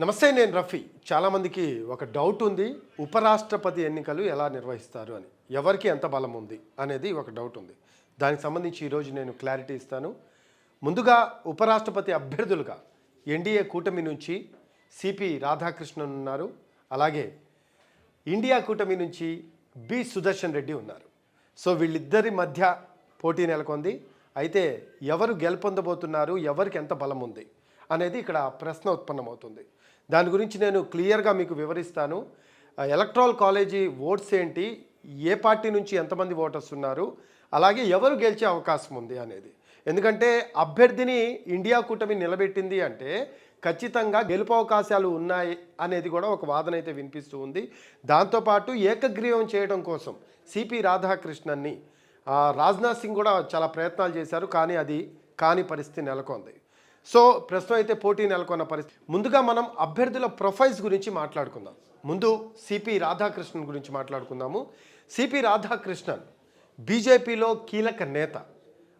నమస్తే నేను రఫీ. చాలామందికి ఒక డౌట్ ఉంది. ఉపరాష్ట్రపతి ఎన్నికలు ఎలా నిర్వహిస్తారు అని. ఎవరికి ఎంత బలం ఉంది అనేది ఒక డౌట్ ఉంది. దానికి సంబంధించి ఈరోజు నేను క్లారిటీ ఇస్తాను. ముందుగా ఉపరాష్ట్రపతి అభ్యర్థులుగా ఎన్డీఏ కూటమి నుంచి సిపి రాధాకృష్ణన్ ఉన్నారు. అలాగే ఇండియా కూటమి నుంచి బి సుదర్శన్ రెడ్డి ఉన్నారు. సో వీళ్ళిద్దరి మధ్య పోటీ నెలకొంది. అయితే ఎవరు గెలుపొందబోతున్నారు ఎవరికి ఎంత బలం ఉంది అనేది ఇక్కడ ప్రశ్న ఉత్పన్నమవుతుంది. దాని గురించి నేను క్లియర్గా మీకు వివరిస్తాను. ఎలక్ట్రాల్ కాలేజీ ఓట్స్ ఏంటి? ఏ పార్టీ నుంచి ఎంతమంది ఓటర్స్ ఉన్నారు? అలాగే ఎవరు గెలిచే అవకాశం ఉంది అనేది. ఎందుకంటే అభ్యర్థిని ఇండియా కూటమి నిలబెట్టింది అంటే ఖచ్చితంగా గెలుపు అవకాశాలు ఉన్నాయి అనేది కూడా ఒక వాదన అయితే వినిపిస్తూ ఉంది. దాంతోపాటు ఏకగ్రీవం చేయడం కోసం సిపి రాధాకృష్ణన్ని రాజ్నాథ్ సింగ్ కూడా చాలా ప్రయత్నాలు చేశారు. కానీ అది కాని పరిస్థితి నెలకొంది. సో ప్రస్తుతం అయితే పోటీ నెలకొన్న పరిస్థితి. ముందుగా మనం అభ్యర్థుల ప్రొఫైల్స్ గురించి మాట్లాడుకుందాం. ముందు సిపి రాధాకృష్ణన్ గురించి మాట్లాడుకుందాము. సిపి రాధాకృష్ణన్ బీజేపీలో కీలక నేత.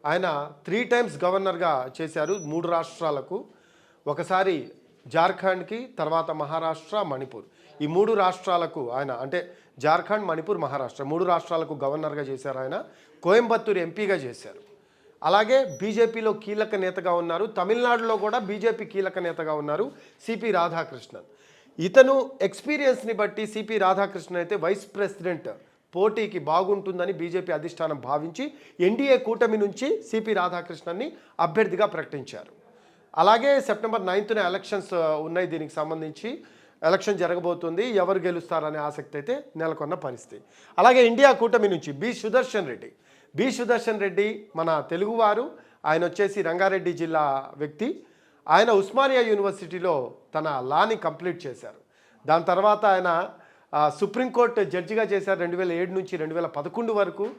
ఆయన త్రీ టైమ్స్ గవర్నర్గా చేశారు మూడు రాష్ట్రాలకు. ఒకసారి జార్ఖండ్కి తర్వాత మహారాష్ట్ర మణిపూర్. ఈ మూడు రాష్ట్రాలకు ఆయన అంటే జార్ఖండ్ మణిపూర్ మహారాష్ట్ర. మూడు రాష్ట్రాలకు గవర్నర్గా చేశారు ఆయన. కోయంబత్తూరు ఎంపీగా చేశారు. అలాగే బీజేపీలో కీలక నేతగా ఉన్నారు. తమిళనాడులో కూడా బీజేపీ కీలక నేతగా ఉన్నారు సిపి రాధాకృష్ణన్. ఇతను ఎక్స్పీరియన్స్ని బట్టి సిపి రాధాకృష్ణన్ అయితే వైస్ ప్రెసిడెంట్ పోటీకి బాగుంటుందని బీజేపీ అధిష్టానం భావించి ఎన్డీఏ కూటమి నుంచి సిపి రాధాకృష్ణన్ని అభ్యర్థిగా ప్రకటించారు. అలాగే సెప్టెంబర్ నైన్త్న ఎలక్షన్స్ ఉన్నాయి దీనికి సంబంధించి. ఎలక్షన్ జరగబోతుంది. ఎవరు గెలుస్తారనే ఆసక్తి అయితే నెలకొన్న పరిస్థితి. అలాగే ఇండియా కూటమి నుంచి బి సుదర్శన్ రెడ్డి. బి సుదర్శన్ రెడ్డి మన తెలుగువారు. ఆయన వచ్చేసి రంగారెడ్డి జిల్లా వ్యక్తి. ఆయన ఉస్మానియా యూనివర్సిటీలో తన లాని కంప్లీట్ చేశారు. దాని తర్వాత ఆయన సుప్రీంకోర్టు జడ్జిగా చేశారు రెండు వేల ఏడు నుంచి రెండు వేల పదకొండు వరకు.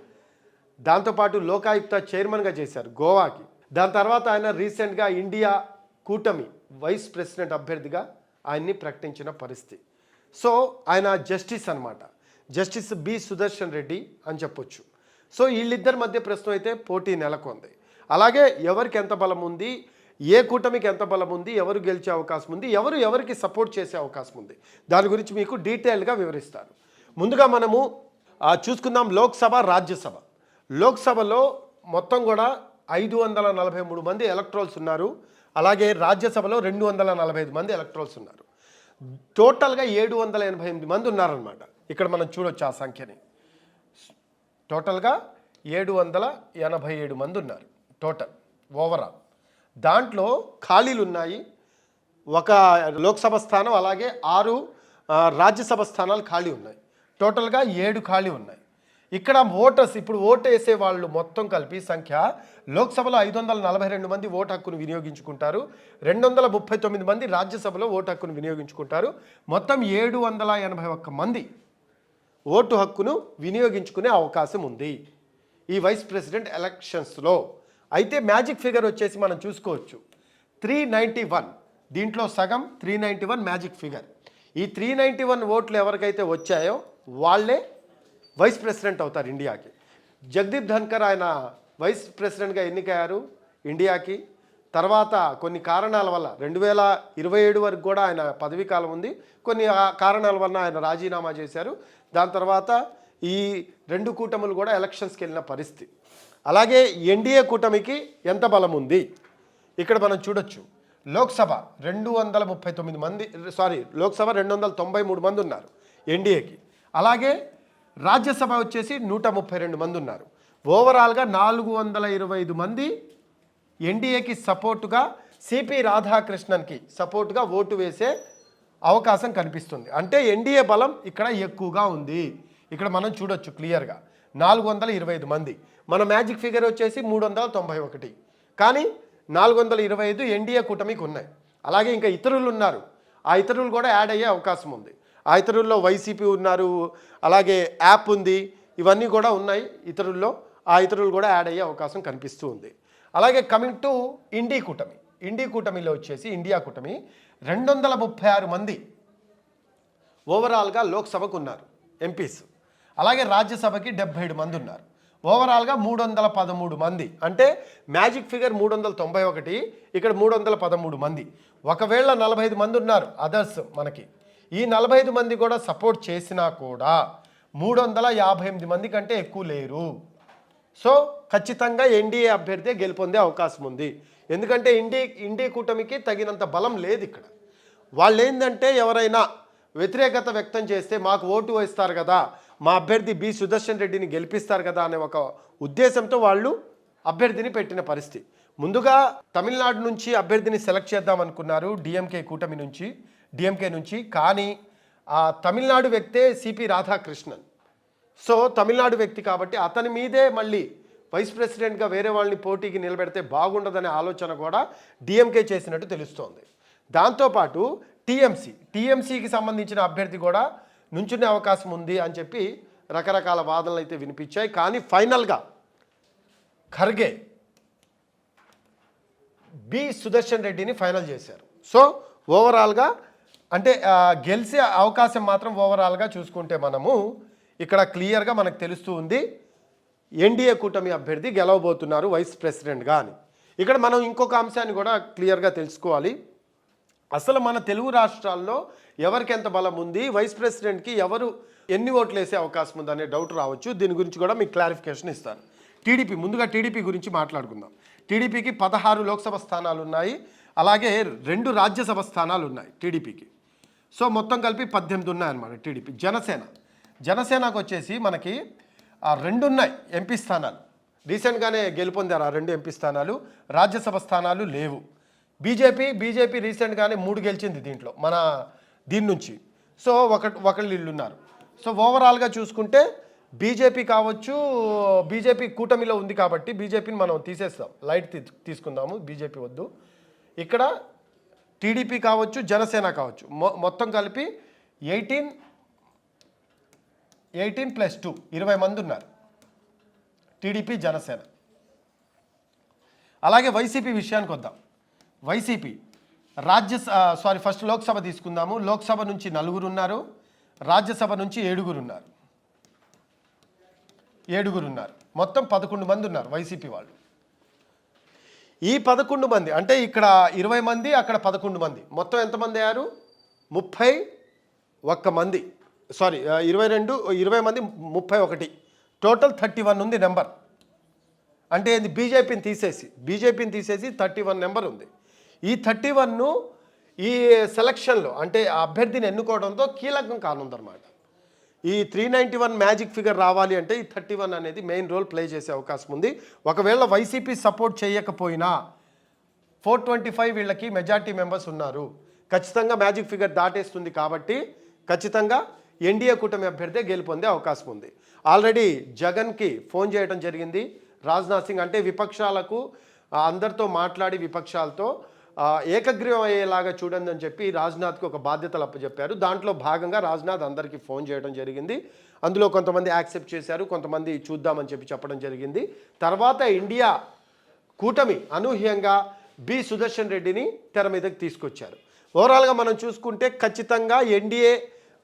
దాంతోపాటు లోకాయుక్త చైర్మన్గా చేశారు గోవాకి. దాని తర్వాత ఆయన రీసెంట్గా ఇండియా కూటమి వైస్ ప్రెసిడెంట్ అభ్యర్థిగా ఆయన్ని ప్రకటించిన పరిస్థితి. సో ఆయన జస్టిస్ అన్నమాట. జస్టిస్ బి సుదర్శన్ రెడ్డి అని చెప్పొచ్చు. సో వీళ్ళిద్దరి మధ్య ప్రస్తుతం అయితే పోటీ నెలకొంది. అలాగే ఎవరికి ఎంత బలం ఉంది ఏ కూటమికి ఎంత బలం ఉంది ఎవరు గెలిచే అవకాశం ఉంది ఎవరు ఎవరికి సపోర్ట్ చేసే అవకాశం ఉంది. దాని గురించి మీకు డీటెయిల్గా వివరిస్తాను. ముందుగా మనము చూసుకుందాం లోక్సభ రాజ్యసభ. లోక్సభలో మొత్తం కూడా ఐదు వందల నలభై మూడు మంది ఎలక్ట్రోల్స్ ఉన్నారు. అలాగే రాజ్యసభలో రెండు వందల నలభై ఐదు మంది ఎలక్ట్రోల్స్ ఉన్నారు. టోటల్గా ఏడు వందల ఎనభై ఎనిమిది మంది ఉన్నారనమాట ఇక్కడ మనం చూడొచ్చు ఆ సంఖ్యని. టోటల్గా ఏడు వందల ఎనభై ఏడు మంది ఉన్నారు టోటల్ ఓవరాల్. దాంట్లో ఖాళీలు ఉన్నాయి ఒక లోక్సభ స్థానం అలాగే ఆరు రాజ్యసభ స్థానాలు ఖాళీ ఉన్నాయి. టోటల్గా ఏడు ఖాళీ ఉన్నాయి. ఇక్కడ ఓటర్స్ ఇప్పుడు ఓటు వేసే వాళ్ళు మొత్తం కలిపి సంఖ్య లోక్సభలో ఐదు వందల నలభై రెండు మంది ఓటు హక్కును వినియోగించుకుంటారు. రెండు వందల ముప్పై తొమ్మిది మంది రాజ్యసభలో ఓటు హక్కును వినియోగించుకుంటారు. మొత్తం ఏడు వందల ఎనభై ఒక్క మంది ఓటు హక్కును వినియోగించుకునే అవకాశం ఉంది. ఈ వైస్ ప్రెసిడెంట్ ఎలక్షన్స్లో అయితే మ్యాజిక్ ఫిగర్ వచ్చేసి మనం చూసుకోవచ్చు. త్రీ నైంటీ వన్ దీంట్లో సగం three ninety one magic figure. ఈ త్రీ నైంటీ వన్ ఓట్లు ఎవరికైతే వచ్చాయో వాళ్ళే వైస్ ప్రెసిడెంట్ అవుతారు ఇండియాకి. జగదీప్ ధన్కర్ ఆయన వైస్ ప్రెసిడెంట్గా ఎన్నికయ్యారు ఇండియాకి. తర్వాత కొన్ని కారణాల వల్ల రెండు వేల ఇరవై ఏడు వరకు కూడా ఆయన పదవీ కాలం ఉంది. కొన్ని ఆ కారణాల వల్ల ఆయన రాజీనామా చేశారు. దాని తర్వాత ఈ రెండు కూటములు కూడా ఎలక్షన్స్కి వెళ్ళిన పరిస్థితి. అలాగే ఎన్డీఏ కూటమికి ఎంత బలం ఉంది? ఇక్కడ మనం చూడొచ్చు. లోక్సభ రెండు వందల ముప్పై తొమ్మిది మంది సారీ లోక్సభ రెండు వందల తొంభై మూడు మంది ఉన్నారు ఎన్డీఏకి. అలాగే రాజ్యసభ వచ్చేసి నూట ముప్పై రెండు మంది ఉన్నారు. ఓవరాల్గా నాలుగు వందల ఇరవై ఐదు మంది ఎన్డీఏకి సపోర్టుగా సిపి రాధాకృష్ణన్కి సపోర్టుగా ఓటు వేసే అవకాశం కనిపిస్తుంది. అంటే ఎన్డీఏ బలం ఇక్కడ ఎక్కువగా ఉంది. ఇక్కడ మనం చూడొచ్చు క్లియర్గా. నాలుగు వందల ఇరవై ఐదు మంది. మన మ్యాజిక్ ఫిగర్ వచ్చేసి మూడు వందల తొంభై ఒకటి. కానీ నాలుగు వందల ఇరవై ఐదు ఎన్డీఏ కూటమికి ఉన్నాయి. అలాగే ఇంకా ఇతరులు ఉన్నారు. ఆ ఇతరులు కూడా యాడ్ అయ్యే అవకాశం ఉంది. ఆ ఇతరుల్లో వైసీపీ ఉన్నారు. అలాగే యాప్ ఉంది. ఇవన్నీ కూడా ఉన్నాయి ఇతరుల్లో. ఆ ఇతరులు కూడా యాడ్ అయ్యే అవకాశం కనిపిస్తూ ఉంది. అలాగే కమింగ్ టు ఇండీ కూటమి. ఇండీ కూటమిలో వచ్చేసి ఇండియా కూటమి. రెండు వందల ముప్పై ఆరు మంది ఓవరాల్గా లోక్సభకు ఉన్నారు ఎంపీస్. అలాగే రాజ్యసభకి డెబ్బై ఏడు మంది ఉన్నారు ఓవరాల్గా మూడు వందల పదమూడు మంది. అంటే మ్యాజిక్ ఫిగర్ మూడు వందల తొంభై ఒకటి ఇక్కడ మూడు వందల పదమూడు మంది. ఒకవేళ నలభై ఐదు మంది ఉన్నారు అదర్స్ మనకి. ఈ నలభై ఐదు మంది కూడా సపోర్ట్ చేసినా కూడా మూడు వందల యాభై ఎనిమిది మంది కంటే ఎక్కువ లేరు. సో ఖచ్చితంగా ఎన్డీఏ అభ్యర్థి గెలుపొందే అవకాశం ఉంది ఎందుకంటే ఇండి ఇండి కూటమికి తగినంత బలం లేదు ఇక్కడ. వాళ్ళు ఏంటంటే ఎవరైనా వ్యతిరేకత వ్యక్తం చేస్తే మాకు ఓటు వేస్తారు కదా మా అభ్యర్థి బి సుదర్శన్ రెడ్డిని గెలిపిస్తారు కదా అనే ఒక ఉద్దేశంతో వాళ్ళు అభ్యర్థిని పెట్టిన పరిస్థితి. ముందుగా తమిళనాడు నుంచి అభ్యర్థిని సెలెక్ట్ చేద్దాం అనుకున్నారు డిఎంకే కూటమి నుంచి డిఎంకే నుంచి. కానీ ఆ తమిళనాడు వ్యక్తే సిపి రాధాకృష్ణన్. సో తమిళనాడు వ్యక్తి కాబట్టి అతని మీదే మళ్ళీ వైస్ ప్రెసిడెంట్గా వేరే వాళ్ళని పోటీకి నిలబెడితే బాగుండదనే ఆలోచన కూడా డిఎంకే చేసినట్టు తెలుస్తోంది. దాంతోపాటు టీఎంసీ టీఎంసీకి సంబంధించిన అభ్యర్థి కూడా నుంచునే అవకాశం ఉంది అని చెప్పి రకరకాల వాదనలు అయితే వినిపించాయి. కానీ ఫైనల్గా ఖర్గే బి సుదర్శన్ రెడ్డిని ఫైనల్ చేశారు. సో ఓవరాల్గా అంటే గెలిచే అవకాశం మాత్రం ఓవరాల్గా చూసుకుంటే మనము ఇక్కడ క్లియర్గా మనకు తెలుస్తూ ఉంది. ఎన్డీఏ కూటమి అభ్యర్థి గెలవబోతున్నారు వైస్ ప్రెసిడెంట్గా అని. ఇక్కడ మనం ఇంకొక అంశాన్ని కూడా క్లియర్గా తెలుసుకోవాలి. అసలు మన తెలుగు రాష్ట్రాల్లో ఎవరికి ఎంత బలం ఉంది వైస్ ప్రెసిడెంట్కి ఎవరు ఎన్ని ఓట్లు వేసే అవకాశం ఉందనే డౌట్ రావచ్చు. దీని గురించి కూడా మీకు క్లారిఫికేషన్ ఇస్తాను టీడీపీ ముందుగా టీడీపీ గురించి మాట్లాడుకుందాం. టీడీపీకి పదహారు లోక్సభ స్థానాలు ఉన్నాయి. అలాగే రెండు రాజ్యసభ స్థానాలు ఉన్నాయి టీడీపీకి. సో మొత్తం కలిపి పద్దెనిమిది ఉన్నాయన్నమాట టీడీపీ. జనసేన. జనసేనకు వచ్చేసి మనకి ఆ రెండు ఉన్నాయి ఎంపీ స్థానాలు. రీసెంట్గానే గెలుపొందారు ఆ రెండు ఎంపీ స్థానాలు. రాజ్యసభ స్థానాలు లేవు. బీజేపీ బీజేపీ రీసెంట్గానే మూడు గెలిచింది దీంట్లో మన దీని నుంచి. సో ఒక ఒకళ్ళు ఇల్లున్నారు. సో ఓవరాల్గా చూసుకుంటే బీజేపీ కావచ్చు బీజేపీ కూటమిలో ఉంది కాబట్టి బీజేపీని మనం తీసేస్తాం. లైట్ తీ- తీసుకుందాము బీజేపీ వద్దు. ఇక్కడ టీడీపీ కావచ్చు జనసేన కావచ్చు. మొ మొత్తం కలిపి ఎయిటీన్ ఎయిటీన్ ప్లస్ టూ ఇరవై మంది ఉన్నారు. టీడీపీ జనసేన. అలాగే వైసీపీ విషయానికి వద్దాం. వైసీపీ రాజ్య సారీ ఫస్ట్ లోక్సభ తీసుకుందాము. లోక్సభ నుంచి నలుగురు ఉన్నారు. రాజ్యసభ నుంచి ఏడుగురు ఉన్నారు. ఏడుగురు ఉన్నారు. మొత్తం పదకొండు మంది ఉన్నారు వైసీపీ వాళ్ళు. ఈ పదకొండు మంది అంటే ఇక్కడ ఇరవై మంది అక్కడ పదకొండు మంది. మొత్తం ఎంతమంది అయ్యారు? ముప్పై ఒక్క మంది. సారీ ఇరవై రెండు ఇరవై మంది ముప్పై ఒకటి. టోటల్ థర్టీ వన్ ఉంది నెంబర్. అంటే ఇది బీజేపీని తీసేసి బీజేపీని తీసేసి థర్టీ వన్ నెంబర్ ఉంది. ఈ థర్టీ వన్ను ఈ సెలక్షన్లో అంటే అభ్యర్థిని ఎన్నుకోవడంతో కీలకం కానుందన్నమాట. ఈ three ninety one magic figure రావాలి అంటే ఈ థర్టీ వన్ అనేది మెయిన్ రోల్ ప్లే చేసే అవకాశం ఉంది. ఒకవేళ వైసీపీ సపోర్ట్ చేయకపోయినా ఫోర్ ట్వంటీ ఫైవ్ వీళ్ళకి మెజార్టీ మెంబర్స్ ఉన్నారు. ఖచ్చితంగా మ్యాజిక్ ఫిగర్ దాటేస్తుంది కాబట్టి ఖచ్చితంగా ఎన్డీఏ కూటమి అభ్యర్థి గెలుపొందే అవకాశం ఉంది. ఆల్రెడీ జగన్కి ఫోన్ చేయడం జరిగింది. రాజ్నాథ్ సింగ్ అంటే విపక్షాలకు అందరితో మాట్లాడి విపక్షాలతో ఏకగ్రీవం అయ్యేలాగా చూడండి అని చెప్పి రాజ్నాథ్కి ఒక బాధ్యతలు అప్పచెప్పారు. దాంట్లో భాగంగా రాజ్నాథ్ అందరికీ ఫోన్ చేయడం జరిగింది. అందులో కొంతమంది యాక్సెప్ట్ చేశారు కొంతమంది చూద్దామని చెప్పి చెప్పడం జరిగింది. తర్వాత ఇండియా కూటమి అనూహ్యంగా బి సుదర్శన్ రెడ్డిని తెర మీదకి తీసుకొచ్చారు. ఓవరాల్గా మనం చూసుకుంటే ఖచ్చితంగా ఎన్డీఏ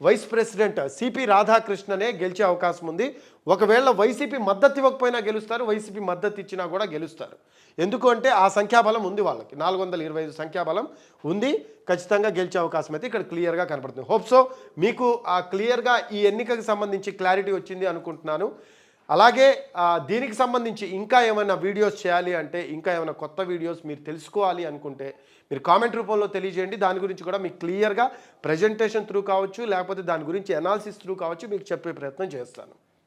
వైస్ ప్రెసిడెంట్ సిపి రాధాకృష్ణనే గెలిచే అవకాశం ఉంది. ఒకవేళ వైసీపీ మద్దతు ఇవ్వకపోయినా గెలుస్తారు. వైసీపీ మద్దతు ఇచ్చినా కూడా గెలుస్తారు. ఎందుకు అంటే ఆ సంఖ్యాబలం ఉంది వాళ్ళకి. నాలుగు వందల ఇరవై ఐదు సంఖ్యాబలం ఉంది. ఖచ్చితంగా గెలిచే అవకాశం అయితే ఇక్కడ క్లియర్గా కనపడుతుంది హోప్ సో మీకు ఆ క్లియర్గా ఈ ఎన్నికకు సంబంధించి క్లారిటీ వచ్చింది అనుకుంటున్నాను. అలాగే దీనికి సంబంధించి ఇంకా ఏమైనా వీడియోస్ చేయాలి అంటే ఇంకా ఏమైనా కొత్త వీడియోస్ మీరు తెలుసుకోవాలి అనుకుంటే మీరు కామెంట్ రూపంలో తెలియజేయండి. దాని గురించి కూడా మీకు క్లియర్గా ప్రజెంటేషన్ త్రూ కావచ్చు లేకపోతే దాని గురించి అనాలిసిస్ త్రూ కావచ్చు మీకు చెప్పే ప్రయత్నం చేస్తాను.